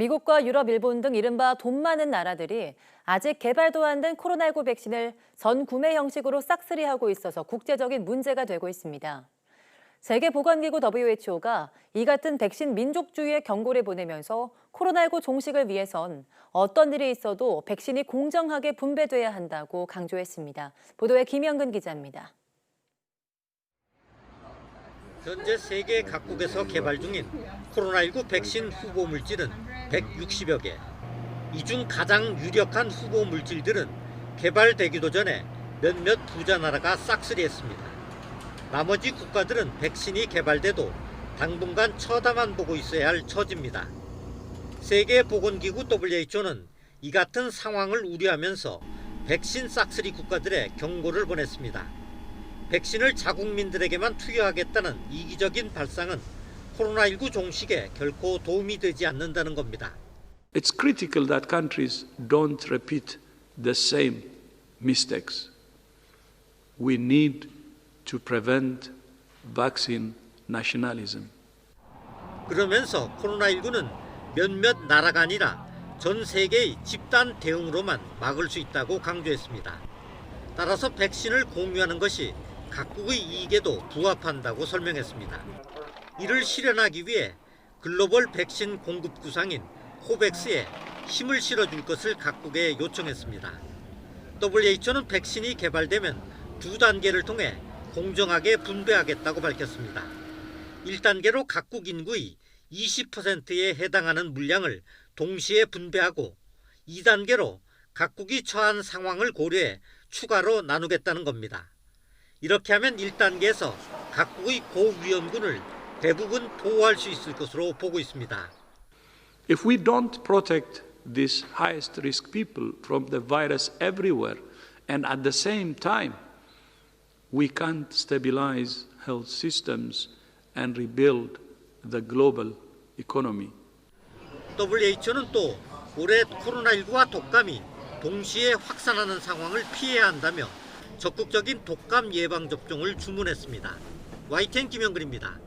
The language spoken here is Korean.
미국과 유럽, 일본 등 이른바 돈 많은 나라들이 아직 개발도 안 된 코로나19 백신을 전 구매 형식으로 싹쓸이하고 있어서 국제적인 문제가 되고 있습니다. 세계보건기구 WHO가 이 같은 백신 민족주의의 경고를 보내면서 코로나19 종식을 위해선 어떤 일이 있어도 백신이 공정하게 분배돼야 한다고 강조했습니다. 보도에 김영근 기자입니다. 현재 세계 각국에서 개발 중인 코로나19 백신 후보 물질은 160여 개. 이 중 가장 유력한 후보 물질들은 개발되기도 전에 몇몇 부자 나라가 싹쓸이했습니다. 나머지 국가들은 백신이 개발돼도 당분간 쳐다만 보고 있어야 할 처지입니다. 세계보건기구 WHO는 이 같은 상황을 우려하면서 백신 싹쓸이 국가들의 경고를 보냈습니다. 백신을 자국민들에게만 투여하겠다는 이기적인 발상은 코로나19 종식에 결코 도움이 되지 않는다는 겁니다. It's critical that countries don't repeat the same mistakes. We need to prevent vaccine nationalism. 그러면서 코로나19는 몇몇 나라가 아니라 전 세계의 집단 대응으로만 막을 수 있다고 강조했습니다. 따라서 백신을 공유하는 것이 각국의 이익에도 부합한다고 설명했습니다. 이를 실현하기 위해 글로벌 백신 공급 구상인 코백스에 힘을 실어줄 것을 각국에 요청했습니다. WHO는 백신이 개발되면 두 단계를 통해 공정하게 분배하겠다고 밝혔습니다. 1단계로 각국 인구의 20%에 해당하는 물량을 동시에 분배하고 2단계로 각국이 처한 상황을 고려해 추가로 나누겠다는 겁니다. 이렇게 하면 1단계에서 각국의 고위험군을 대부분 보호할 수 있을 것으로 보고 있습니다. If we don't protect these highest risk people from the virus everywhere and at the same time, we can't stabilize health systems and rebuild the global economy. WHO는 또 올해 코로나19와 독감이 동시에 확산하는 상황을 피해야 한다며 적극적인 독감 예방 접종을 주문했습니다. YTN 김영근입니다.